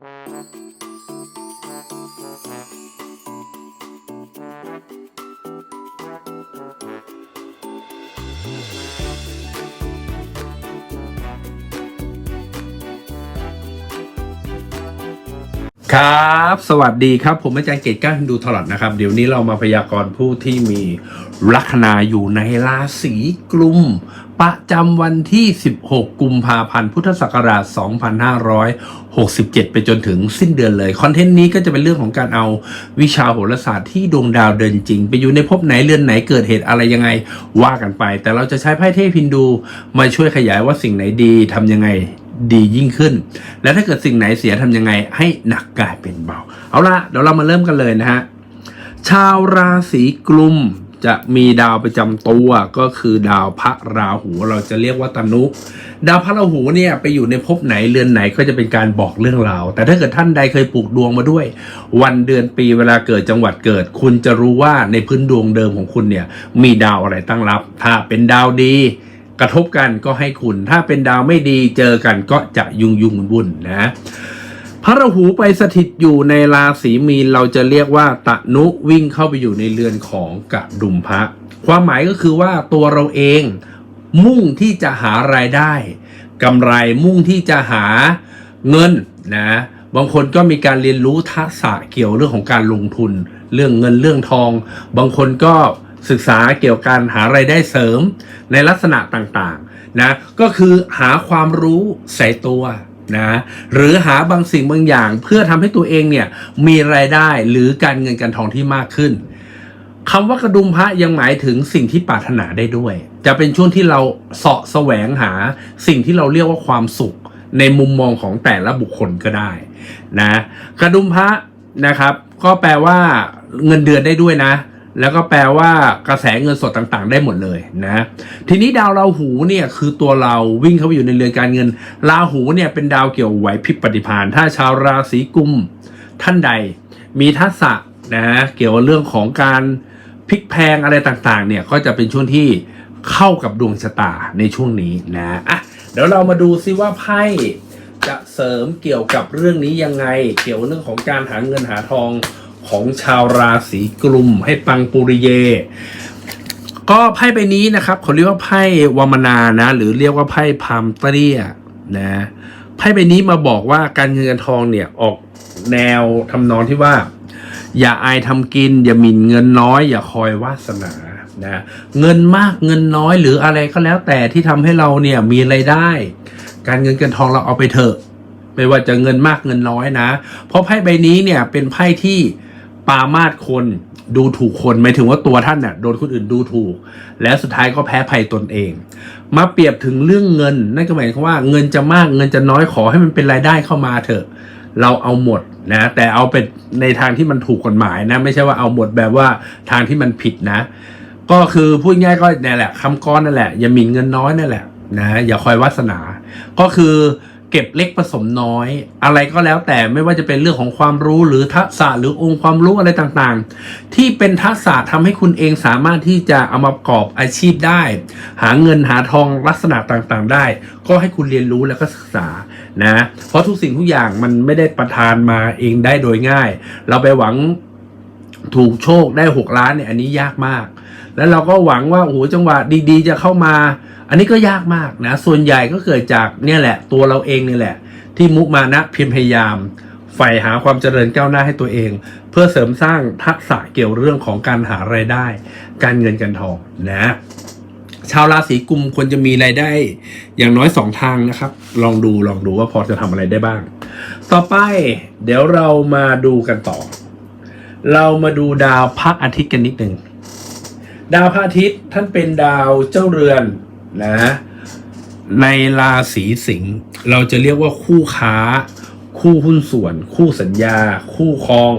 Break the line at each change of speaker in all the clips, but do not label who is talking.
Música ครับ สวัสดีครับ ผมอาจารย์เกตก้าฮินดูทลอดนะครับ เดี๋ยวนี้เรามาพยากรณ์ผู้ที่มีลัคนาอยู่ในราศีกลุ่ม ประจำวันที่ 16 กุมภาพันธ์ พุทธศักราช 2567 ไปจนถึงสิ้นเดือนเลย คอนเทนต์นี้ก็จะเป็นเรื่องของการเอาวิชาโหราศาสตร์ที่ดวงดาวเดินจริง ไปอยู่ในภพไหนเรือนไหนเกิดเหตุอะไรยังไงว่ากันไป แต่เราจะใช้ไพ่เทพฮินดูมาช่วยขยายว่าสิ่งไหนดีทำยังไง ดียิ่งขึ้น และถ้าเกิดสิ่งไหนเสียทำยังไงให้หนักกลายเป็นเบา เอาละเดี๋ยวเรามาเริ่มกันเลยนะฮะชาวราศีกลุ่มจะมีดาวประจำตัวก็คือดาวพระราหูเราจะเรียกว่าตนุ ดาวพระราหูเนี่ยไปอยู่ในภพไหนเรือนไหนก็จะเป็นการบอกเรื่องราว แต่ถ้าเกิดท่านใดเคยปลูกดวงมาด้วย วันเดือนปีเวลาเกิดจังหวัดเกิด คุณจะรู้ว่าในพื้นดวงเดิมของคุณเนี่ยมีดาวอะไรตั้งรับ ถ้าเป็นดาวดี กระทบกันก็ให้คุณ ถ้าเป็นดาวไม่ดีเจอกันก็จะยุ่งยุ่งวุ่นนะพระราหูไปสถิตอยู่ในราศีมีนเราจะเรียกว่า ตะนุวิ่งเข้าไปอยู่ในเรือนของกระดุมพระ ความหมายก็คือว่าตัวเราเองมุ่งที่จะหารายได้กำไรมุ่งที่จะหาเงินนะบางคนก็มีการเรียนรู้ทักษะเกี่ยวเรื่องของการลงทุน เรื่องเงินเรื่องทอง บางคนก็ ศึกษาเกี่ยวกับการหารายได้เสริมในลักษณะต่างๆนะก็คือหาความรู้ใส่ตัวนะหรือหาบางสิ่งบางอย่างเพื่อทำให้ตัวเองเนี่ยมีรายได้หรือการเงินการทองที่มากขึ้นคำว่ากระดุมพระยังหมายถึงสิ่งที่ปรารถนาได้ด้วย จะเป็นช่วงที่เราเสาะแสวงหาสิ่งที่เราเรียกว่าความสุข ในมุมมองของแต่ละบุคคลก็ได้นะกระดุมพระนะครับ ก็แปลว่าเงินเดือนได้ด้วยนะ แล้วก็แปลว่ากระแสเงินสดต่างๆ ได้หมดเลยนะ ทีนี้ดาวราหูเนี่ยคือตัวเราวิ่งเข้าไปอยู่ในเรือนการเงิน ราหูเนี่ยเป็นดาวเกี่ยวไหวพริบปฏิภาณถ้าชาวราศีกุมท่านใด มีทักษะนะเกี่ยวกับเรื่องของการพลิกแพงอะไรต่างๆ เนี่ยก็จะเป็นช่วงที่เข้ากับดวงชะตาในช่วงนี้นะอะเดี๋ยวเรามาดูซิว่าไพ่จะเสริมเกี่ยวกับเรื่องนี้ยังไง เกี่ยวเรื่องของการหาเงินหาทอง ของชาวราศีกลุ่มให้ปังปุริเย ก็ไพ่ใบนี้นะครับเขาเรียกว่าไพ่วามนานะ หรือเรียกว่าไพ่พามเตรียนะไพ่ใบนี้มาบอกว่าการเงินการทองเนี่ยออกแนวทำนองที่ว่า อย่าอายทำกิน อย่าหมิ่นเงินน้อย อย่าคอยวาสนานะเงินมากเงินน้อยหรืออะไรก็แล้วแต่ที่ทำให้เราเนี่ยมีไรายได้ การเงินการทองเราเอาไปเถอะ ไม่ว่าจะเงินมากเงินน้อยนะ เพราะไพ่ใบนี้เนี่ยเป็นไพ่ที่ ปามาดคนดูถูกคนหมายถึงว่าตัวท่านน่ะโดนคนอื่นดูถูก แล้วสุดท้ายก็แพ้ภัยตนเอง มาเปรียบถึงเรื่องเงิน นั่นก็หมายความว่าเงินจะมากเงินจะน้อยขอให้มันเป็นรายได้เข้ามาเถอะ เราเอาหมดนะแต่เอาเป็นในทางที่มันถูกกฎหมายนะ ไม่ใช่ว่าเอาหมดแบบว่าทางที่มันผิดนะ ก็คือพูดง่ายก็เนี่ยแหละคำก้อนนั่นแหละอย่าหมิ่นเงินน้อยนั่นแหละนะอย่าคอยวาสนา ก็คือ เก็บเล็กผสมน้อย อะไรก็แล้วแต่ไม่ว่าจะเป็นเรื่องของความรู้หรือทักษะหรือองค์ความรู้อะไรต่างๆ ที่เป็นทักษะทำให้คุณเองสามารถที่จะเอามาประกอบอาชีพได้ หาเงินหาทองลักษณะต่างๆ ได้ ก็ให้คุณเรียนรู้แล้วก็ศึกษานะเพราะทุกสิ่งทุกอย่างมันไม่ได้ประทานมาเองได้โดยง่าย เราไปหวังถูกโชคได้หกล้านเนี่ยอันนี้ยากมาก แล้วเราก็หวังว่าโอ้โหจังหวะดี ๆ จะเข้ามา อันนี้ก็ยากมากนะ ส่วนใหญ่ก็เกิดจากเนี่ยแหละ ตัวเราเองนี่แหละ ที่มุมานะเพียรพยายามใฝ่หาความเจริญก้าวหน้าให้ตัวเอง เพื่อเสริมสร้างทักษะเกี่ยวเรื่องของการหารายได้ การเงินการทองนะชาวราศีกุมควรจะมีรายได้ อย่างน้อยสองทางนะครับ ลองดูลองดูว่าพอจะทำอะไรได้บ้าง ต่อไปเดี๋ยวเรามาดูกันต่อ เรามาดูดาวพระอาทิตย์กันนิดหนึ่งดาวพระอาทิตย์ท่านเป็นดาวเจ้าเรือน นะในราศีสิงห์เราจะเรียกว่าคู่ค้า คู่หุ้นส่วน คู่สัญญา คู่ครอง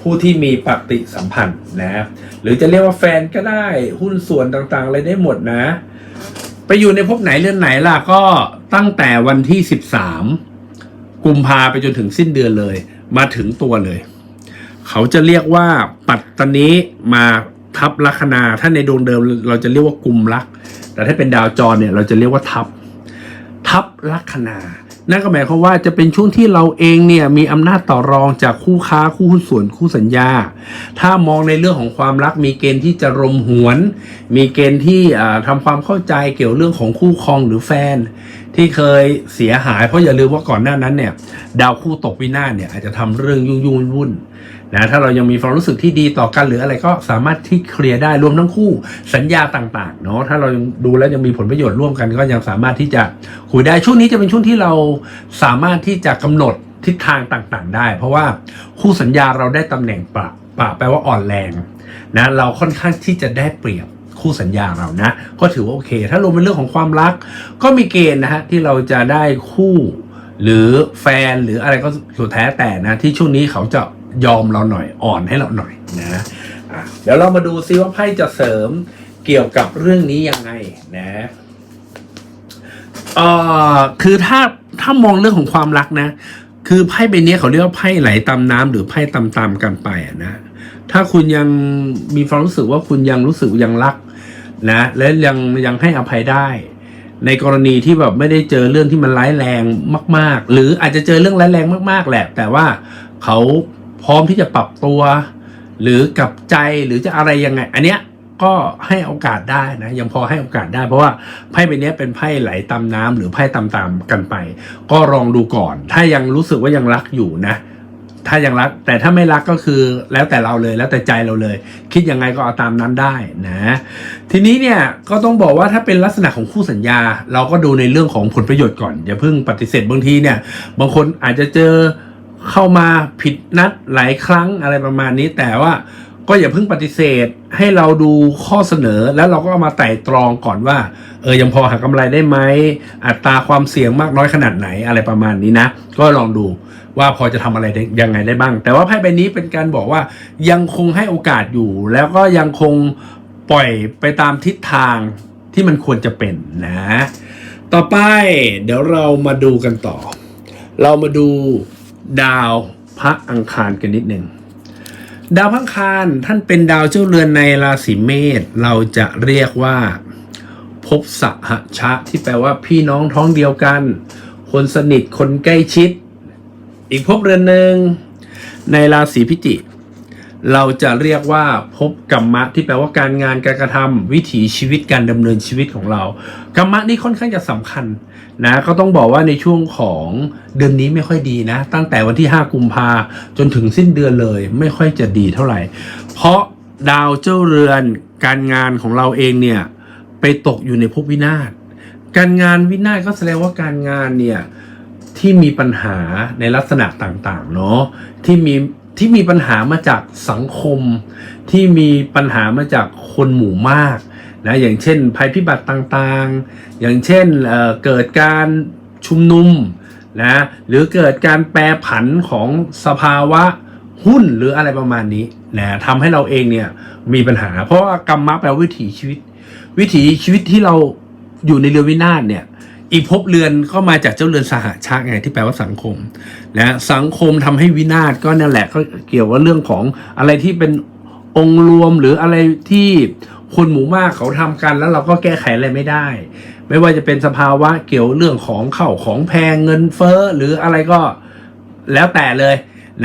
ผู้ที่มีปฏิสัมพันธ์นะ หรือจะเรียกว่าแฟนก็ได้หุ้นส่วนต่างๆอะไรได้หมดนะ ไปอยู่ในภพไหนเรือนไหนล่ะก็ตั้งแต่วันที่ 13 กุมภาไปจนถึงสิ้นเดือนเลย มาถึงตัวเลย เขาจะเรียกว่าปัตตนีมา ทับลัคนาถ้าในดวงเดิมเราจะเรียกว่ากลุ่มลัก แต่ถ้าเป็นดาวจรเนี่ยเราจะเรียกว่าทับ ทับลัคนา นั่นก็หมายความว่าจะเป็นช่วงที่เราเองเนี่ยมีอำนาจต่อรองจากคู่ค้าคู่หุ้นส่วนคู่สัญญา ถ้ามองในเรื่องของความรักมีเกณฑ์ที่จะรมหวน มีเกณฑ์ที่อ่าทำความเข้าใจเกี่ยวเรื่องของคู่ครองหรือแฟน ที่เคยเสียหายเพราะอย่าลืมว่าก่อนหน้านั้นเนี่ยดาวคู่ตกวินาศเนี่ยอาจจะทำเรื่องยุ่งยุ่งวุ่น นะถ้าเรายังมีความรู้สึกที่ดีต่อกันหรืออะไรก็สามารถที่เคลียร์ได้รวมทั้งคู่สัญญาต่างๆเนาะถ้าเรายังดูแล้วยังมีผลประโยชน์ร่วมกันก็ยังสามารถที่จะคุยได้ช่วงนี้จะเป็นช่วงที่เราสามารถที่จะกำหนดทิศทางต่างๆ ได้ เพราะว่าคู่สัญญาเราได้ตำแหน่งปะปะแปลว่าอ่อนแรงนะเราค่อนข้างที่จะได้เปรียบคู่สัญญาเรานะ ก็ถือว่าโอเค ถ้ารวมเป็นเรื่องของความรัก ก็มีเกณฑ์นะฮะที่เราจะได้คู่หรือแฟนหรืออะไรก็สุดแท้แต่นะที่ช่วงนี้เขาจะ ยอมเราหน่อยอ่อนให้เราหน่อยนะะเดี๋ยวเรามาดูซิว่าไพ่จะเสริมเกี่ยวกับเรื่องนี้ยังไงนะเอ่อคือถ้าถ้ามองเรื่องของความรักนะ คือไพ่ใบนี้เขาเรียกว่าไพ่ไหลตามน้ำหรือไพ่ตามๆกันไปนะถ้าคุณยังมีความรู้สึกว่าคุณยังรู้สึกยังรักนะ และยังยังให้อภัยได้ ในกรณีที่แบบไม่ได้เจอเรื่องที่มันร้ายแรงมาก ๆ หรืออาจจะเจอเรื่องร้ายแรงมาก ๆ แหละ แต่ว่าเขา พร้อมที่จะปรับตัว หรือกลับใจหรือจะอะไรยังไง อันเนี้ยก็ให้โอกาสได้นะยังพอให้โอกาสได้ เพราะว่าไพ่ใบนี้เป็นไพ่ไหลตามน้ำหรือไพ่ตามๆกันไป ก็ลองดูก่อน ถ้ายังรู้สึกว่ายังรักอยู่นะ ถ้ายังรัก แต่ถ้าไม่รักก็คือแล้วแต่เราเลยแล้วแต่ใจเราเลย คิดยังไงก็เอาตามนั้นได้นะ ทีนี้เนี่ยก็ต้องบอกว่าถ้าเป็นลักษณะของคู่สัญญา เราก็ดูในเรื่องของผลประโยชน์ก่อนอย่าเพิ่งปฏิเสธบางทีเนี่ย บางคนอาจจะเจอ เข้ามาผิดนัดหลายครั้งอะไรประมาณนี้แต่ว่าก็อย่าเพิ่งปฏิเสธให้เราดูข้อเสนอแล้วเราก็เอามาไต่ตรองก่อนว่า เออยังพอหากำไรได้ไหมอัตราความเสี่ยงมากน้อยขนาดไหนอะไรประมาณนี้นะ ก็ลองดูว่าพอจะทำอะไรได้ยังไงได้บ้าง แต่ว่าไพ่ใบนี้เป็นการบอกว่ายังคงให้โอกาสอยู่ แล้วก็ยังคงปล่อยไปตามทิศทางที่มันควรจะเป็นนะ ต่อไปเดี๋ยวเรามาดูกันต่อ เรามาดู ดาวพระอังคารกันนิดหนึ่งดาวพระอังคารท่านเป็นดาวเจ้าเรือนในราศีเมษเราจะเรียกว่าภพสหชะที่แปลว่าพี่น้องท้องเดียวกัน คนสนิทคนใกล้ชิด อีกภพเรือนหนึ่งในราศีพิจิก เราจะเรียกว่าภพกรรมะที่แปลว่าการงานการกระทำวิถีชีวิตการดำเนินชีวิตของเรากรรมะนี่ค่อนข้างจะสำคัญนะก็ต้องบอกว่าในช่วงของเดือนนี้ไม่ค่อยดีนะ ตั้งแต่วันที่ 5 กุมภาจนถึงสิ้นเดือนเลย ไม่ค่อยจะดีเท่าไหร่ เพราะดาวเจ้าเรือนการงานของเราเองเนี่ยไปตกอยู่ในภพวินาศการงานวินาศก็แสดงว่าการงานเนี่ยที่มีปัญหาในลักษณะต่างๆเนาะที่มี ที่มีปัญหามาจากสังคม ที่มีปัญหามาจากคนหมู่มากนะอย่างเช่น ภัยพิบัติต่างๆ อย่างเช่นเเกิดการชุมนุมนะหรือเกิดการแปรผันของสภาวะหุ้นหรืออะไรประมาณนี้นะทำให้เราเองเนี่ยมีปัญหา เพราะว่ากรรมะแปลวิถีชีวิต วิถีชีวิตที่เราอยู่ในเรือวินาศเนี่ย อีกภพเรือนก็มาจากเจ้าเรือนสหชาติไงที่แปลว่าสังคมนะสังคมทำให้วินาศก็นั่นแหละก็เกี่ยวกับเรื่องของอะไรที่เป็นองค์รวมหรืออะไรที่คนหมู่มากเขาทำกันแล้วเราก็แก้ไขอะไรไม่ได้ ไม่ว่าจะเป็นสภาวะเกี่ยวเรื่องของเข้าของแพงเงินเฟ้อหรืออะไรก็แล้วแต่เลย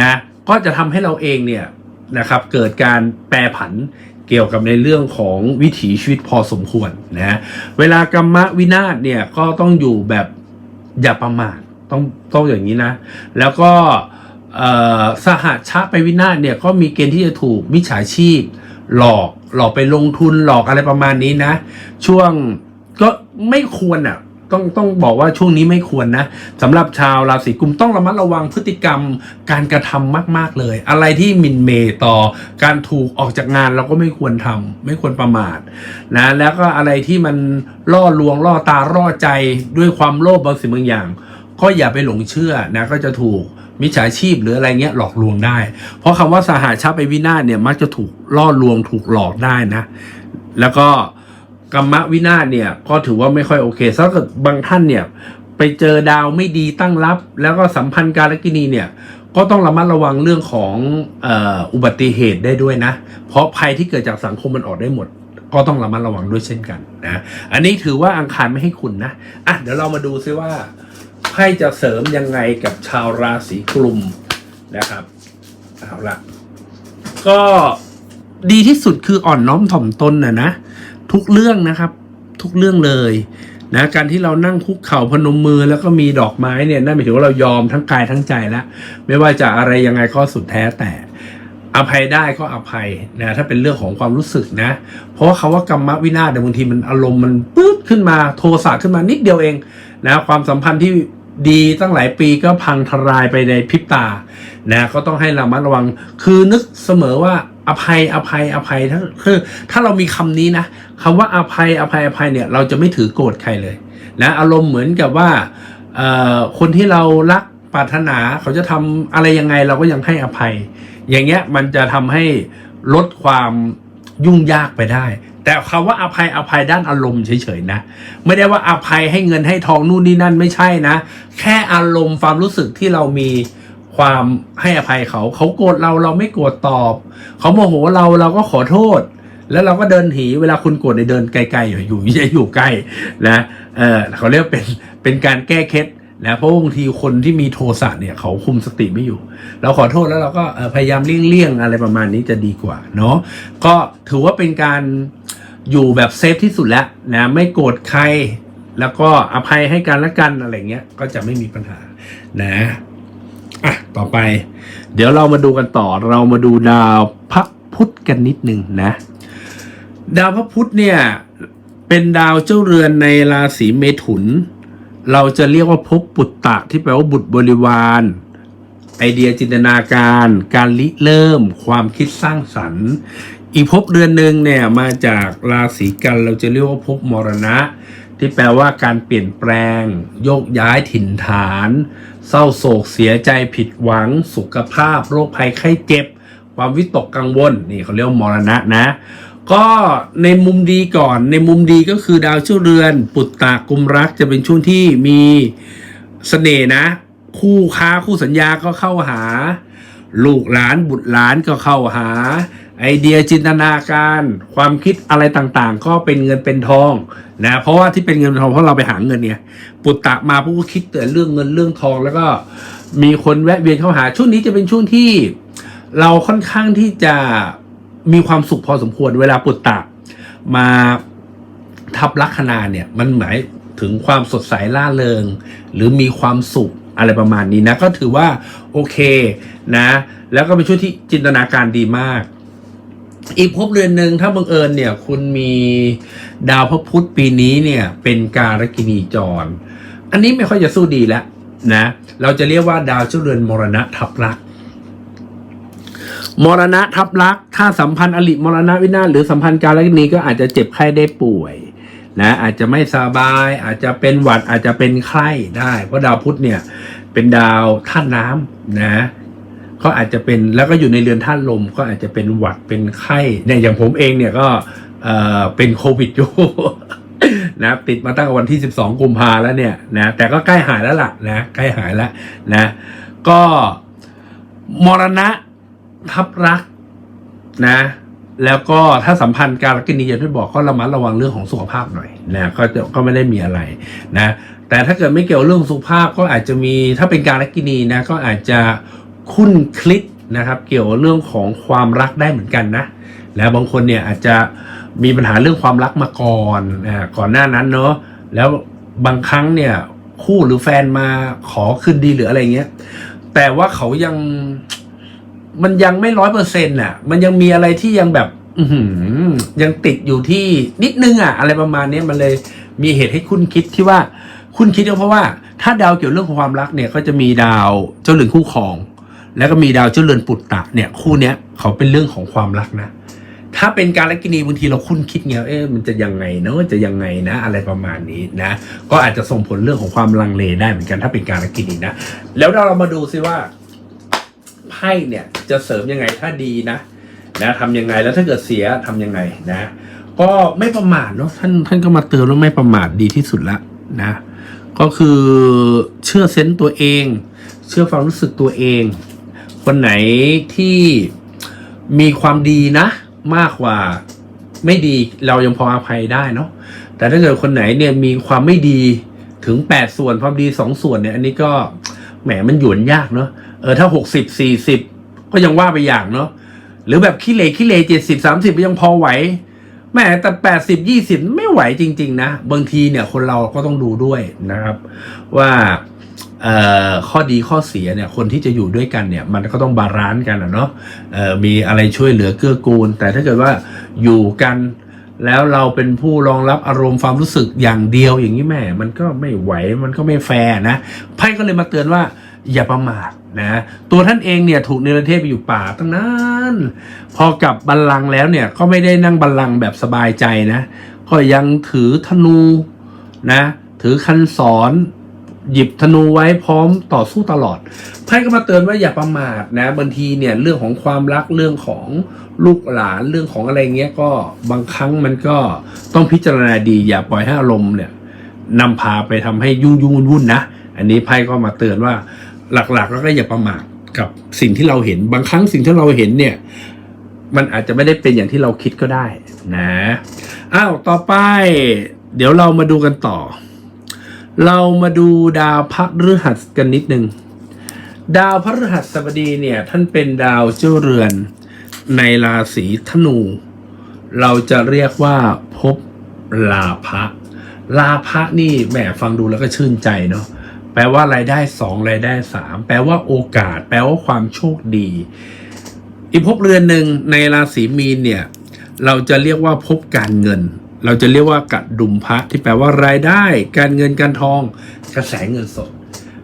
นะก็จะทำให้เราเองเนี่ยนะครับเกิดการแปรผัน เกี่ยวกับในเรื่องของวิถีชีวิตพอสมควรนะเวลากรรมวินาศเนี่ยก็ต้องอยู่แบบอย่าประมาทต้องต้องอย่างนี้นะ แล้วก็สหชาไปวินาศเนี่ยก็มีเกณฑ์ที่จะถูกมิจฉาชีพ หลอกหลอกไปลงทุนหลอกอะไรประมาณนี้นะ ช่วงก็ไม่ควรอะ ต้องต้องบอกว่าช่วงนี้ไม่ควรนะสำหรับชาวราศีกุมต้องระมัดระวังพฤติกรรมการกระทำมาก ๆเลย อะไรที่มินเมต่อการถูกออกจากงานเราก็ไม่ควรทำไม่ควรประมาทนะแล้วก็อะไรที่มันล่อลวงล่อตาล่อใจด้วยความโลภบางสิ่งบางอย่าง ก็อย่าไปหลงเชื่อนะก็จะถูกมิจฉาชีพหรืออะไรเงี้ยหลอกลวงได้ เพราะคำว่าสหาชาไปวินาศเนี่ยมักจะถูกล่อลวงถูกหลอกได้นะ แล้วก็ กรรมวินาศเนี่ยก็ถือว่าไม่ค่อยโอเคถ้าเกิดบางท่านเนี่ยไปเจอดาวไม่ดีตั้งรับ แล้วก็สัมพันธ์การกินีเนี่ยก็ต้องระมัดระวังเรื่องของอ่ออุบัติเหตุได้ด้วยนะ เพราะภัยที่เกิดจากสังคมมันออกได้หมด ก็ต้องระมัดระวังด้วยเช่นกันนะอันนี้ถือว่าอังคารไม่ให้คุณนะอะเดี๋ยวเรามาดูซิว่าไพ่จะเสริมยังไงกับชาวราศีกลุ่มนะครับเอาละก็ดีที่สุดคืออ่อนน้อมถ่อมตนนะนะ ทุกเรื่องนะครับ ทุกเรื่องเลยนะการที่เรานั่งคุกเข่าพนมมือแล้วก็มีดอกไม้เนี่ยนั่นหมายถึงว่าเรายอมทั้งกายทั้งใจแล้ว ไม่ว่าจะอะไรยังไงก็สุดแท้แต่ อภัยได้ก็อภัยนะถ้าเป็นเรื่องของความรู้สึกนะ เพราะว่าคาว่ากรรมวินาศเนี่ยบางทีมันอารมณ์มันปื๊ดขึ้นมาโทสะขึ้นมานิดเดียวเองนะความสัมพันธ์ที่ดีตั้งหลายปีก็พังทลายไปในพริบตานะก็ต้องให้ระมัดระวัง คือนึกเสมอว่าอภัยอภัยอภัยถ้าคือถ้าเรามีคำนี้นะ คำว่าอภัยอภัยอภัยเนี่ยเราจะไม่ถือโกรธใครเลยนะอารมณ์เหมือนกับว่าคนที่เรารักปรารถนาเขาจะทำอะไรยังไงเราก็ยังให้อภัย อย่างเงี้ยมันจะทำให้ลดความยุ่งยากไปได้ แต่คำว่าอภัยอภัยด้านอารมณ์เฉยๆนะ ไม่ได้ว่าอภัยให้เงินให้ทองนู่นนี่นั่นไม่ใช่นะ แค่อารมณ์ความรู้สึกที่เรามีความให้อภัยเขา เขาโกรธเราเราไม่โกรธตอบ เขาโมโหเราเราก็ขอโทษ แล้วเราก็เดินหนีเวลาคุณโกรธในยเดินไกลๆอยู่อยู่อย่าอยู่ใกล้นะเออเขาเรียกเป็นเป็นการแก้เคล็ดนะเพราะบางทีคนที่มีโทสะเนี่ยเขาคุมสติไม่อยู่ เราขอโทษแล้วเราก็พยายามเลี่ยงๆอะไรประมาณนี้จะดีกว่าเนาะก็ถือว่าเป็นการอยู่แบบเซฟที่สุดแล้วนะไม่โกรธใคร แล้วก็อภัยให้กันและกันอะไรเงี้ยก็จะไม่มีปัญหานะอะต่อไป เดี๋ยวเรามาดูกันต่อเรามาดูดาวพระพุธกันนิดนึงนะ ดาวพระพุธเนี่ย เป็นดาวเจ้าเรือนในราศีเมถุน เราจะเรียกว่าภพปุตตะที่แปลว่าบุตรบริวาร ไอเดียจินตนาการ การริเริ่ม ความคิดสร้างสรรค์ อีกภพเรือนหนึ่งเนี่ยมาจากราศีกันเราจะเรียกว่าภพมรณะ ที่แปลว่าการเปลี่ยนแปลง โยกย้ายถิ่นฐาน เศร้าโศกเสียใจผิดหวัง สุขภาพ โรคภัยไข้เจ็บ ความวิตกกังวลนี่เขาเรียกมรณะนะ ก็ในมุมดีก่อน ในมุมดีก็คือดาวเจ้าเรือน ปุตตะกุมรักจะเป็นช่วงที่มีเสน่ห์นะ คู่ค้าคู่สัญญาก็เข้าหา ลูกหลานบุตรหลานก็เข้าหา ไอเดียจินตนาการ ความคิดอะไรต่างๆ ก็เป็นเงินเป็นทองนะเพราะว่าที่เป็นเงินเป็นทองเพราะเราไปหาเงินเนี่ย ปุตตะมาพวกก็คิดแต่เรื่องเงินเรื่องทองแล้วก็มีคนแวะเวียนเข้าหาช่วงนี้จะเป็นช่วงที่ เราค่อนข้างที่จะ มีความสุขพอสมควรเวลาปุตตะ มาทับลัคนาเนี่ยมันหมายถึงความสดใสล่าเริง หรือมีความสุขอะไรประมาณนี้นะก็ถือว่าโอเคนะ แล้วก็เป็นช่วงที่จินตนาการดีมาก อีกภพเรือนหนึ่งถ้าบังเอิญเนี่ยคุณมีดาวพระพุธปีนี้เนี่ยเป็นการกินีจร อันนี้ไม่ค่อยจะสู้ดีแล้วนะ เราจะเรียกว่าดาวเจ้าเรือนมรณะทับลักษ มรณะทับลักษ์ถ้าสัมพันธ์อลิมรณะวินาศหรือสัมพันธ์การกินีก็อาจจะเจ็บไข้ได้ป่วยนะอาจจะไม่สบาย อาจจะเป็นหวัดอาจจะเป็นไข้ได้ เพราะดาวพุธเนี่ย เป็นดาวธาตุน้ำนะก็อาจจะเป็นแล้วก็อยู่ในเรือนธาตุลม ก็อาจจะเป็นหวัดเป็นไข้เนี่ยอย่างผมเองเนี่ยก็เออเป็นโควิดอยู่นะติดมาตั้งแต่วันที่ 12 กุมภาแล้วเนี่ยนะแต่ก็ใกล้หายแล้วล่ะนะใกล้หายแล้วนะ ก็มรณะ ทับรักนะ แล้วก็ถ้าสัมพันธ์การกินีอย่างที่บอกก็ระมัดระวังเรื่องของสุขภาพหน่อยนะก็จะก็ไม่ได้มีอะไรนะ แต่ถ้าเกิดไม่เกี่ยวเรื่องสุขภาพก็อาจจะมีถ้าเป็นการกินีนะก็อาจจะคุ้นคลิกนะครับ เกี่ยวเรื่องของความรักได้เหมือนกันนะแล้วบางคนเนี่ยอาจจะมีปัญหาเรื่องความรักมาก่อนอ่าก่อนหน้านั้นเนาะแล้วบางครั้งเนี่ยคู่หรือแฟนมาขอคืนดีหรืออะไรเงี้ยแต่ว่าเขายัง มันยังไม่ร้อยเปอร์เซ็นต์อะ มันยังมีอะไรที่ยังแบบอืยังติดอยู่ที่นิดนึงอะ อะไรประมาณนี้มันเลยมีเหตุให้คุณคิดที่ว่า คุณคิดเพราะว่า ถ้าดาวเกี่ยวเรื่องของความรักเนี่ยก็จะมีดาวเจ้าเรือนคู่ครอง แล้วก็มีดาวเจ้าเรือนปุตตะเนี่ย คู่เนี้ยเขาเป็นเรื่องของความรักนะถ้าเป็นการละกินีบางทีเราคุ้นคิดไงเอ๊ะมันจะยังไงเนาะจะยังไงนะ อะไรประมาณนี้นะ ก็อาจจะส่งผลเรื่องของความลังเลได้เหมือนกันถ้าเป็นการละกินีนะ แล้วเรามาดูซิว่า ไพ่เนี่ยจะเสริมยังไงถ้าดีนะนะทำยังไงแล้วถ้าเกิดเสียทำยังไงนะ ก็ไม่ประมาทเนาะท่านท่านก็มาเตือนว่าไม่ประมาทดีที่สุดละนะ ก็คือเชื่อเซนต์ตัวเอง เชื่อความรู้สึกตัวเองคนไหนที่มีความดีนะ มากกว่าไม่ดีเรายังพออภัยได้เนาะแต่ถ้าเกิดคนไหนเนี่ยมีความไม่ดีถึงแปดส่วนพอดีสองส่วนเนี่ยอันนี้ก็แหมมันหยวนยากเนาะ เออถ้าหกสิบสี่สิบก็ยังว่าไปอย่างเนาะหรือแบบขี้เลขี้เลเจ็ดสิบสามสิบยังพอไหวแหมแต่แปดสิบยี่สิบไม่ไหวจริง ๆ นะ บางทีเนี่ยคนเราก็ต้องดูด้วยนะครับ ว่าข้อดีข้อเสียเนี่ยคนที่จะอยู่ด้วยกันเนี่ยมันก็ต้องบาลานซ์กันอะเนาะมีอะไรช่วยเหลือเกื้อกูล แต่ถ้าเกิดว่าอยู่กันแล้วเราเป็นผู้รองรับอารมณ์ความรู้สึกอย่างเดียวอย่างนี้แม่ มันก็ไม่ไหวมันก็ไม่แฟร์นะไพ่ก็เลยมาเตือนว่าอย่าประมาท นะตัวท่านเองเนี่ยถูกเนรเทศไปอยู่ป่าตั้งนานพอกลับบัลลังก์แล้วเนี่ยก็ไม่ได้นั่งบัลลังก์แบบสบายใจนะก็ยังถือธนูนะถือคันศรหยิบธนูไว้พร้อมต่อสู้ตลอดไพ่ก็มาเตือนว่าอย่าประมาทนะบางทีเนี่ยเรื่องของความรักเรื่องของลูกหลานเรื่องของอะไรเงี้ยก็บางครั้งมันก็ต้องพิจารณาดีอย่าปล่อยให้อารมณ์เนี่ยนำพาไปทำให้ยุ่งยุ่งวุ่นวุ่นๆนะ อันนี้ไพ่ก็มาเตือนว่า หลักๆ แล้วก็อย่าประมาทกับสิ่งที่เราเห็นบางครั้งสิ่งที่เราเห็นเนี่ย มันอาจจะไม่ได้เป็นอย่างที่เราคิดก็ได้นะอ้าวต่อไป เดี๋ยวเรามาดูกันต่อ เรามาดูดาวพระฤหัสกันนิดนึงดาวพระฤหัสบดีเนี่ย ท่านเป็นดาวเจ้าเรือน ในราศีธนู เราจะเรียกว่าภพลาภะลาภะนี่แหมฟังดูแล้วก็ชื่นใจเนาะ แปลว่ารายได้สองรายได้สามแปลว่าโอกาส แปลว่าความโชคดี อีกภพเรือนหนึ่งในราศีมีนเนี่ย เราจะเรียกว่าภพการเงิน เราจะเรียกว่ากระดุมพระที่แปลว่ารายได้ การเงินการทองกระแสเงินสด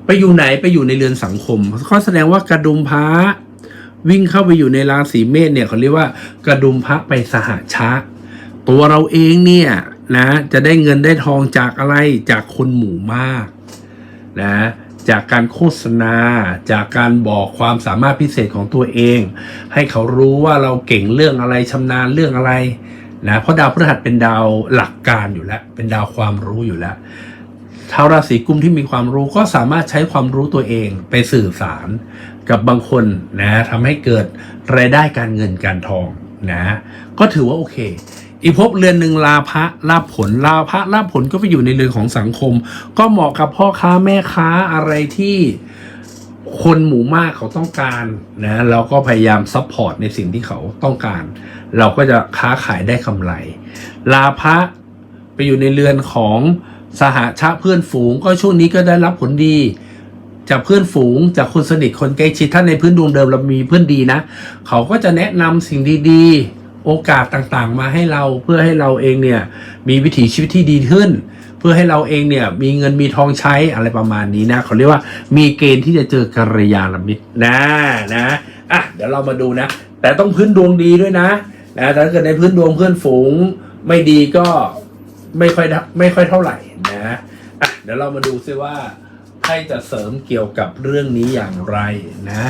ไปอยู่ไหนไปอยู่ในเรือนสังคมก็แสดงว่ากระดุมพระวิ่งเข้าไปอยู่ในราศีเมษเนี่ยเขาเรียกว่ากระดุมพระไปสหชะ ตัวเราเองเนี่ยนะจะได้เงินได้ทองจากอะไรจากคนหมู่มาก นะจากการโฆษณา จากการบอกความสามารถพิเศษของตัวเอง ให้เขารู้ว่าเราเก่งเรื่องอะไรชำนาญเรื่องอะไรนะเพราะดาวพฤหัสเป็นดาวหลักการอยู่แล้ว เป็นดาวความรู้อยู่แล้วชาวราศีกุมที่มีความรู้ก็สามารถใช้ความรู้ตัวเองไปสื่อสารกับบางคนนะทำให้เกิดรายได้การเงินการทองนะ ก็ถือว่าโอเค อีกภพเรือนหนึ่งลาภะลาผลลาภะลาผลก็ไปอยู่ในเรือนของสังคม ก็เหมาะกับพ่อค้าแม่ค้าอะไรที่คนหมู่มากเขาต้องการนะเราก็พยายามซัพพอร์ตในสิ่งที่เขาต้องการ เราก็จะค้าขายได้กำไร ลาภะไปอยู่ในเรือนของสหชาเพื่อนฝูง ก็ช่วงนี้ก็ได้รับผลดี จากเพื่อนฝูง จากคนสนิทคนใกล้ชิดถ้าในพื้นดวงเดิมเรามีเพื่อนดีนะ เขาก็จะแนะนำสิ่งดีๆ โอกาสต่างๆ มาให้เราเพื่อให้เราเองเนี่ยมีวิถีชีวิตที่ดีขึ้น เพื่อให้เราเองเนี่ยมีเงินมีทองใช้อะไรประมาณนี้นะเขาเรียกว่ามีเกณฑ์ที่จะเจอกัลยาณมิตรนะนะอะเดี๋ยวเรามาดูนะ แต่ต้องพื้นดวงดีด้วยนะนะถ้าเกิดในพื้นดวงเพื่อนฝูงไม่ดีก็ไม่ค่อยไม่ค่อยเท่าไหร่นะอะเดี๋ยวเรามาดูซิว่าไพ่จะเสริมเกี่ยวกับเรื่องนี้อย่างไรนะ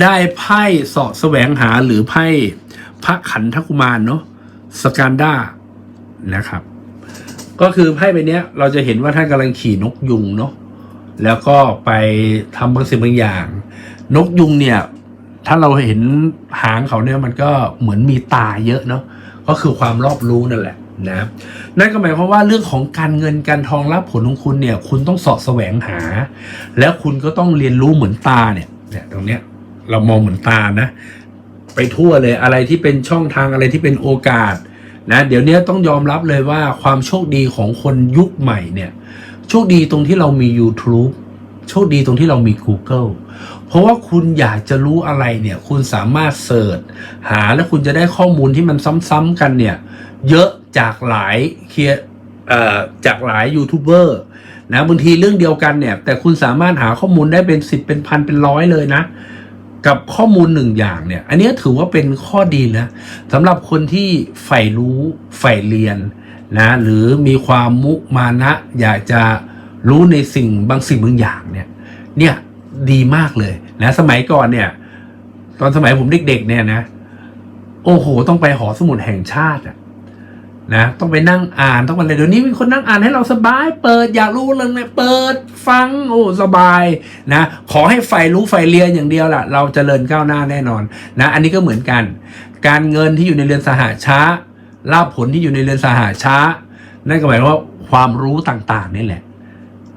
ได้ไพ่สาะแสวงหาหรือไพ่ พระขันธกุมารเนาะสกันดานะครับ ก็คือไพ่ใบนี้เราจะเห็นว่าท่านกำลังขี่นกยุงเนาะแล้วก็ไปทำบางสิ่งบางอย่าง นกยุงเนี่ย ถ้าเราเห็นหางเขาเนี่ยมันก็เหมือนมีตาเยอะเนาะก็คือความรอบรู้นั่นแหละนะนั่นก็หมายความว่าเรื่องของการเงินการทองรับผลของคุณเนี่ย คุณต้องสาะแสวงหา แล้วคุณก็ต้องเรียนรู้เหมือนตาเนี่ยเนี่ยตรงเนี้ยเรามองเหมือนตานะ ไปทั่วเลยอะไรที่เป็นช่องทางอะไรที่เป็นโอกาสนะเดี๋ยวนี้ต้องยอมรับเลยว่าความโชคดีของคนยุคใหม่เนี่ยโชคดีตรงที่เรามี YouTube โชคดีตรงที่เรามี Google เพราะว่าคุณอยากจะรู้อะไรเนี่ยคุณสามารถเสิร์ชหาแล้วคุณจะได้ข้อมูลที่มันซ้ำๆกันเนี่ยเยอะจากหลายเคียจากหลายยูทูบเบอร์นะบางทีเรื่องเดียวกันเนี่ยแต่คุณสามารถหาข้อมูลได้เป็นสิบเป็นพันเป็นร้อยเลยนะ กับข้อมูลหนึ่งอย่างเนี่ย อันนี้ถือว่าเป็นข้อดีนะสำหรับคนที่ใฝ่รู้ใฝ่เรียนนะหรือมีความมุมานะอยากจะรู้ในสิ่งบางสิ่งบางอย่างเนี่ยเนี่ยดีมากเลยนะสมัยก่อนเนี่ย ตอนสมัยผมเด็กๆเนี่ยนะ โอ้โห ต้องไปหอสมุดแห่งชาติอะ นะต้องไปนั่งอ่านต้องอะไรเดี๋ยวนี้มีคนนั่งอ่านให้เราสบาย เปิดอยากรู้เรื่องไหนเปิดฟังโอ้สบายนะขอให้ใฝ่รู้ใฝ่เรียนอย่างเดียวล่ะ เราจเจริญก้าวหน้าแน่นอนนะอันนี้ก็เหมือนกัน การเงินที่อยู่ในเรือนสหาช้าลาภผลที่อยู่ในเรือนสหาช้า นั่นก็หมายความว่าความรู้ต่างๆนี่แหละ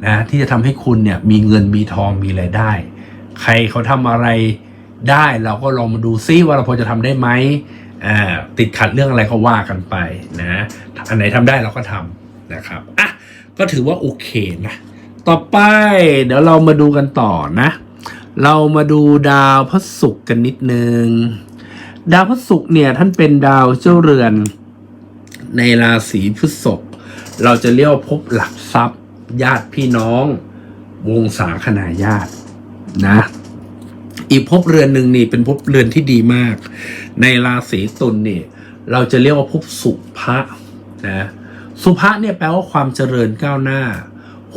นะที่จะทำให้คุณเนี่ยมีเงินมีทองมีรายได้ ใครเขาทำอะไรได้เราก็ลองมาดูซิว่าเราพอจะทำได้ไหม อ่าติดขัดเรื่องอะไรก็ว่ากันไปนะ อันไหนทำได้เราก็ทำนะครับอะก็ถือว่าโอเคนะ ต่อไปเดี๋ยวเรามาดูกันต่อนะ เรามาดูดาวพระศุกร์กันนิดนึง ดาวพระศุกร์เนี่ยท่านเป็นดาวเจ้าเรือน ในราศีพฤษภเราจะเรียกว่าภพหลักทรัพย์ ญาติพี่น้อง วงศาคณาญาตินะ อีกภพเรือนหนึ่งนี่เป็นภพเรือนที่ดีมาก ในราศีตุลนี่เราจะเรียกว่าภพสุภะนะสุภะเนี่ยแปลว่าความเจริญก้าวหน้า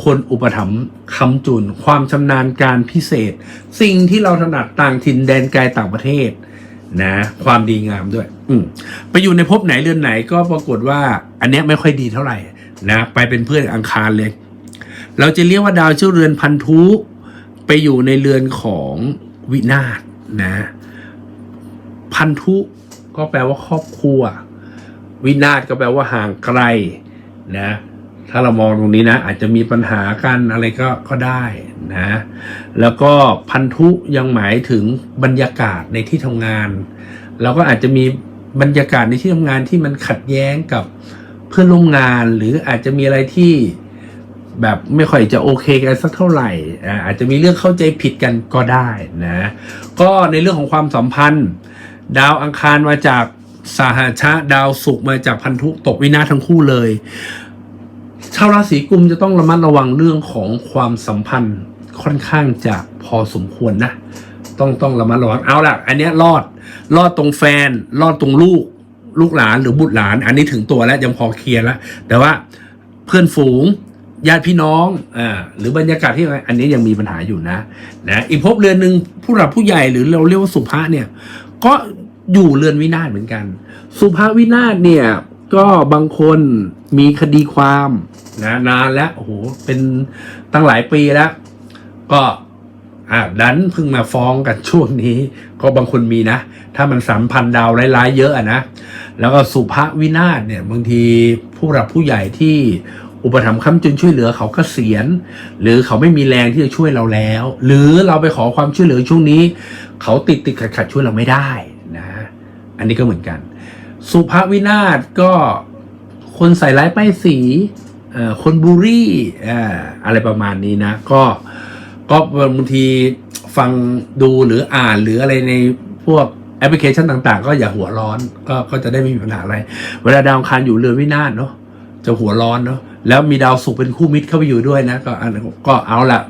คนอุปถัมภ์คำจุน ความชำนาญการพิเศษ สิ่งที่เราถนัดต่างถิ่นแดนไกลต่างประเทศนะความดีงามด้วย อืไปอยู่ในภพไหนเรือนไหนก็ปรากฏว่า อันเนี้ยไม่ค่อยดีเท่าไหร่นะไปเป็นเพื่อนอังคารเลย เราจะเรียกว่าดาวเจ้าเรือนพันธุไปอยู่ในเรือนของ วินาศนะ พันธุก็แปลว่าครอบครัว วินาศก็แปลว่าห่างไกลนะ ถ้าเรามองตรงนี้นะ อาจจะมีปัญหากันอะไรก็ก็ได้นะ แล้วก็พันธุยังหมายถึงบรรยากาศในที่ทำงานเราก็อาจจะมีบรรยากาศในที่ทำงานที่มันขัดแย้งกับเพื่อนร่วมงาน หรืออาจจะมีอะไรที่ แบบไม่ค่อยจะโอเคกันสักเท่าไหร่อาจจะมีเรื่องเข้าใจผิดกันก็ได้นะ ก็ในเรื่องของความสัมพันธ์ ดาวอังคารมาจากสหชะดาวศุกร์มาจากพันธุตกวินาศทั้งคู่เลยชาวราศีกุมจะต้องระมัดระวังเรื่องของความสัมพันธ์ค่อนข้างจะพอสมควรนะ ต้องต้องระมัดระวังเอาล่ะ อันนี้รอดรอดตรงแฟน รอดตรงลูก ลูกหลานหรือบุตรหลาน อันนี้ถึงตัวแล้วยังพอเคลียร์แล้วแต่ว่าเพื่อนฝูง ญาติพี่น้องอ่าหรือบรรยากาศที่อะไรอันนี้ยังมีปัญหาอยู่นะนะอีกภพเรือนหนึ่งผู้หลักผู้ใหญ่หรือเราเรียกว่าสุภาเนี่ย ก็อยู่เรือนวินาศเหมือนกัน สุภาวินาศเนี่ย ก็บางคนมีคดีความนะนานแล้วโอ้โหเป็นตั้งหลายปีแล้ว ก็อ่าดันเพิ่งมาฟ้องกันช่วงนี้ ก็บางคนมีนะ ถ้ามันสามพันธ์ดาวร้ายๆเยอะอะนะแล้วก็สุภาวินาศเนี่ยบางทีผู้หลักผู้ใหญ่ที่ อุปถัมภ์ค้ำจุนช่วยเหลือเขาก็เสียณหรือเขาไม่มีแรงที่จะช่วยเราแล้ว หรือเราไปขอความช่วยเหลือช่วงนี้ เขาติดติดขัดขัดช่วยเราไม่ได้นะอันนี้ก็เหมือนกัน สุภาวินาศก็คนใส่ร้ายป้ายสีคนบูลลี่อะไรประมาณนี้นะ ก็ก็บางทีฟังดูหรืออ่านหรืออะไรในพวกแอปพลิเคชันต่างๆ ก็อย่าหัวร้อนก็ก็จะได้ไม่มีปัญหาอะไร เวลาดาวคารอยู่เรือนวินาศเนาะจะหัวร้อนเนาะ แล้วมีดาวศุกร์เป็นคู่มิตรเข้าไปอยู่ด้วยนะ ก็อันก็เอาละ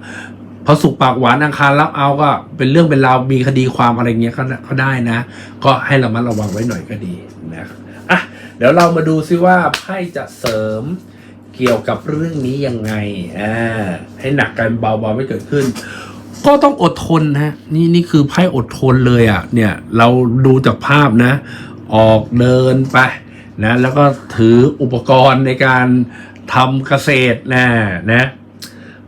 พอสุกปากหวานอังคารรับเอาก็เป็นเรื่องเป็นราวมีคดีความอะไรเงี้ยก็ก็ได้นะ ก็ให้เระมัดระวังไว้หน่อยก็ดีนะอะเดี๋ยวเรามาดูซิว่าไพ่จะเสริมเกี่ยวกับเรื่องนี้ยังไงอ่าให้หนักกันเบาๆไม่เกิดขึ้น ก็ต้องอดทนนะนี่นี่คือไพ่อดทนเลยอะ่ะเนี่ยเราดูจากภาพนะ ออกเดินไปนะแล้วก็ถืออุปกรณ์ในการ ทำเกษตรนะนะ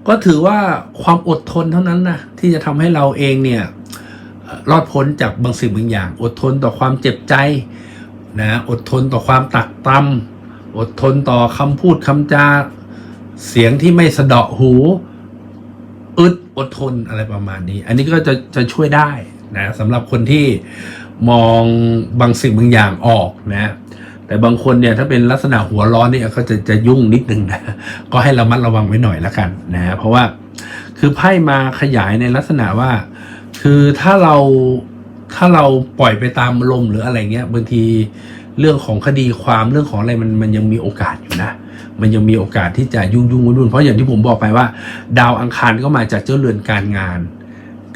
ก็ถือว่าความอดทนเท่านั้นนะที่จะทำให้เราเองเนี่ยรอดพ้นจากบางสิ่งบางอย่าง อดทนต่อความเจ็บใจนะอดทนต่อความตักตำอดทนต่อคำพูดคำจาเสียงที่ไม่สะเดาะหู อึดอดทนอะไรประมาณนี้ อันนี้ก็จะจะช่วยได้นะสำหรับคนที่มองบางสิ่งบางอย่างออกนะ แต่บางคนเนี่ยถ้าเป็นลักษณะหัวร้อนเนี่ยก็จะจะยุ่งนิดนึงนะก็ให้ระมัดระวังไว้หน่อยละกันนะเพราะว่าคือไพ่มาขยายในลักษณะว่า คือถ้าเราถ้าเราปล่อยไปตามลมหรืออะไรเงี้ยบางทีเรื่องของคดีความเรื่องของอะไรมันมันยังมีโอกาสอยู่นะ มันยังมีโอกาสที่จะยุ่งยุ่งวุ่นๆเพราะอย่างที่ผมบอกไปว่า ดาวอังคารก็มาจากเจ้าเรือนการงาน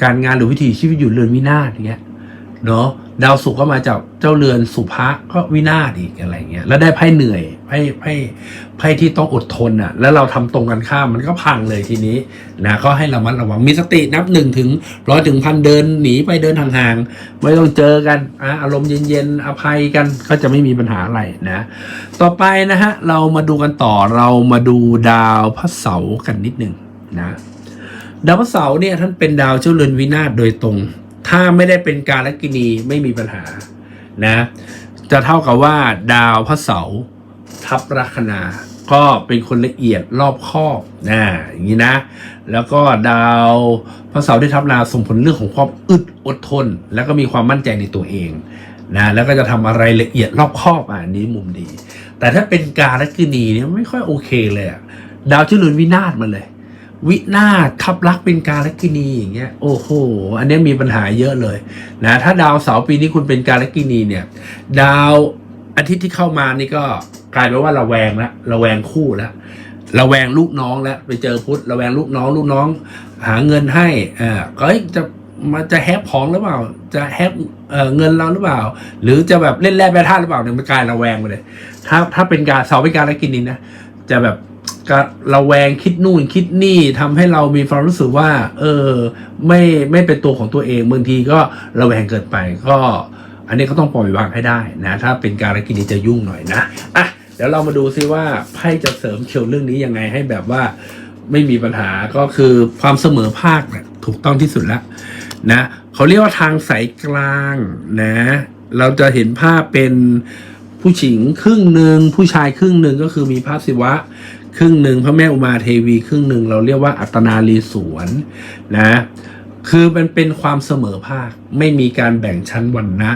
การงานหรือวิถีชีวิตอยู่เรือนวินาศอย่างเงี้ยเนาะ ดาวศุกร์ก็มาจากเจ้าเรือนสุภะก็วินาศอีกอะไรเงี้ยแล้วได้ไพ่เหนื่อยไพ่ไพ่ไพ่ที่ต้องอดทนอะ แล้วเราทำตรงกันข้ามมันก็พังเลยทีนี้นะก็ให้ระมัดระวังมีสตินับหนึ่งถึงร้อยถึงพันเดินหนีไปเดินห่างๆไม่ต้องเจอกันอะอารมณ์เย็นๆอภัยกันก็จะไม่มีปัญหาอะไรนะ ต่อไปนะฮะเรามาดูกันต่อเรามาดูดาวพระเสาร์กันนิดหนึ่งนะดาวพระเสาร์เนี่ยท่านเป็นดาวเจ้าเรือนวินาศโดยตรง ถ้าไม่ได้เป็นการลกินีไม่มีปัญหานะ จะเท่ากับว่าดาวพระเสาร์ทับลัคนาก็เป็นคนละเอียดรอบคอบนะอย่างนี้นะ แล้วก็ดาวพระเสาร์ได้ทับนาส่งผลเรื่องของความอึดอดทน แล้วก็มีความมั่นใจในตัวเองนะแล้วก็จะทำอะไรละเอียดรอบคอบอันนี้มุมดี แต่ถ้าเป็นการและกินีเนี่ยไม่ค่อยโอเคเลยดาวชื่อเรือนวินาศมาเลย วินาศทับลักเป็นการลกินีอย่างเงี้ยโอ้โห อันเนี้ยมีปัญหาเยอะเลยนะถ้าดาวเสาร์ปีนี้คุณเป็นการลกินีเนี่ย ดาวอาทิตย์ที่เข้ามานี่ก็กลายเป็นว่าระแวงละระแวงคู่แล้วระแวงลูกน้องแล้วไปเจอพุทธระแวงลูกน้องลูกน้อง หาเงินให้อ่าก็จะมาจะแฮปของหรือเปล่า จะแฮปเเงินเราหรือเปล่า หรือจะแบบเล่นแร่แปรธาตุหรือเปล่าเนี่ยมันกลายระแวงไปเลย ถ้าถ้าเป็นการเสาเป็นการละกินนี่นะจะแบบ ก็ระแวงคิดนู่นคิดนี่ทำให้เรามีความรู้สึกว่า เออ ไม่ไม่เป็นตัวของตัวเองบางทีก็ระแวงเกินไป ก็ อันนี้ก็ต้องปล่อยวางให้ได้นะ ถ้าเป็นการกินจะยุ่งหน่อยนะอะเดี๋ยวเรามาดูซิว่าไพ่จะเสริมเคียวเรื่องนี้ยังไงให้แบบว่าไม่มีปัญหาก็คือความเสมอภาคเนี่ยถูกต้องที่สุดแล้วนะเขาเรียกว่าทางสายกลางนะ เราจะเห็นภาพเป็นผู้หญิงครึ่งหนึ่งผู้ชายครึ่งหนึ่งก็คือมีพระศิวะ ครึ่งหนึ่งพระแม่อุมาเทวี ครึ่งหนึ่งเราเรียกว่าอัตนาลีสวนนะคือมันเป็นความเสมอภาคไม่มีการแบ่งชั้นวรรณะ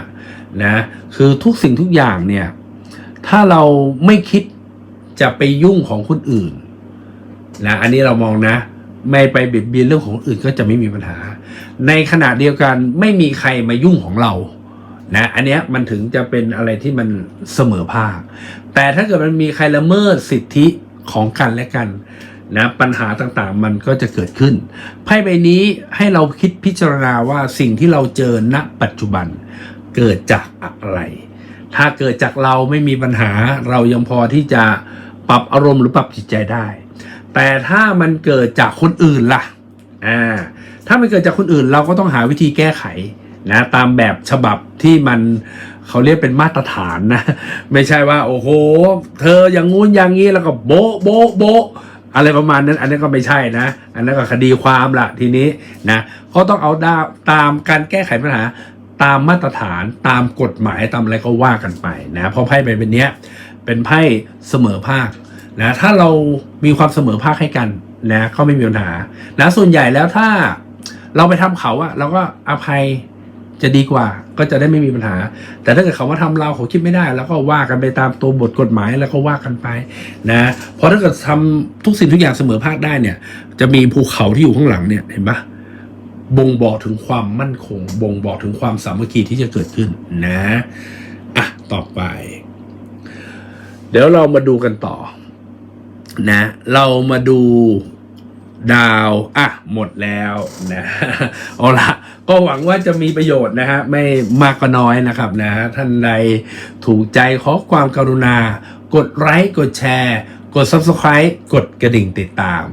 นะคือทุกสิ่งทุกอย่างเนี่ยถ้าเราไม่คิดจะไปยุ่งของคนอื่นนะอันนี้เรามองนะ ไม่ไปเบียดเบียนเรื่องของคนอื่นก็จะไม่มีปัญหา ในขณะเดียวกันไม่มีใครมายุ่งของเรานะอันเนี้ยมันถึงจะเป็นอะไรที่มันเสมอภาค แต่ถ้าเกิดมันมีใครละเมิดสิทธิ ของกันและกันนะปัญหาต่างๆ มันก็จะเกิดขึ้นไพ่ใบนี้ให้เราคิดพิจารณาว่าสิ่งที่เราเจอณปัจจุบันเกิดจากอะไร ถ้าเกิดจากเราไม่มีปัญหาเรายังพอที่จะปรับอารมณ์หรือปรับจิตใจได้ แต่ถ้ามันเกิดจากคนอื่นล่ะอ่าถ้ามันเกิดจากคนอื่นเราก็ต้องหาวิธีแก้ไขนะตามแบบฉบับที่มัน เขาเรียกเป็นมาตรฐานนะ ไม่ใช่ว่า โอ้โห เธออย่างงู้นอย่างงี้แล้วก็โบะโบโบอะไรประมาณนั้น อันนั้นก็ไม่ใช่นะ อันนั้นก็คดีความละทีนี้นะเขาต้องเอาดาตามการแก้ไขปัญหาตามมาตรฐานตามกฎหมายตามอะไรก็ว่ากันไปนะเพราะไพ่ใบเป็นเนี้ยเป็นไพ่เสมอภาคนะถ้าเรามีความเสมอภาคให้กันนะก็ไม่มีปัญหานะส่วนใหญ่แล้วถ้าเราไปทำเขาอะเราก็อภัย จะดีกว่าก็จะได้ไม่มีปัญหา แต่ถ้าเกิดเขามาทำเราเขาคิดไม่ได้ แล้วก็ว่ากันไปตามตัวบทกฎหมายแล้วก็ว่ากันไปนะเพราะถ้าเกิดทำทุกสิ่งทุกอย่างเสมอภาคได้เนี่ย จะมีภูเขาที่อยู่ข้างหลังเนี่ยเห็นปะบ่งบอกถึงความมั่นคง บ่งบอกถึงความสามัคคีที่จะเกิดขึ้นนะอะต่อไป เดี๋ยวเรามาดูกันต่อ นะ เรามาดูดาว อะ หมดแล้วนะ เอาละ ก็หวังว่าจะมีประโยชน์นะฮะไม่มากก็น้อยนะครับนะฮะท่านใดถูกใจขอความกรุณา กดไลค์กดแชร์ กด Subscribe กดกระดิ่งติดตาม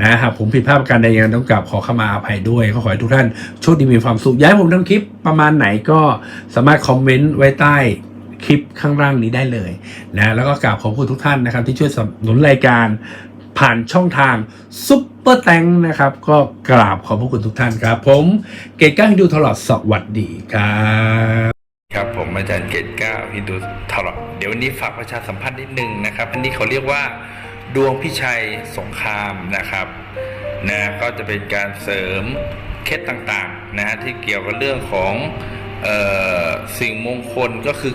นะครับผมผิดพลาดการใดยังไงต้องกราบขอเข้ามาอภัยด้วยก็ขอให้ทุกท่านโชคดีมีความสุขอยากให้ผมทำคลิปประมาณไหนก็สามารถคอมเมนต์ไว้ใต้คลิปข้างล่างนี้ได้เลยนะแล้วก็กราบขอบคุณทุกท่านนะครับ ที่ช่วยสนับสนุนรายการ ผ่านช่องทางซุปเปอร์แตงนะครับ ก็กราบขอบพระคุณทุกท่านครับ ผมเกตก้าฮินดูตลอดสวัสดีครับ
ครับผมอาจารย์เกตก้าฮินดูทรอดเดี๋ยววันนี้ฝากประชาสัมพันธ์นิดนึงนะครับ อันนี้เขาเรียกว่าดวงพิชัยสงครามนะครับนะก็จะเป็นการเสริมเคล็ดต่างๆนะฮะที่เกี่ยวกับเรื่องของเออสิ่งมงคลก็คือ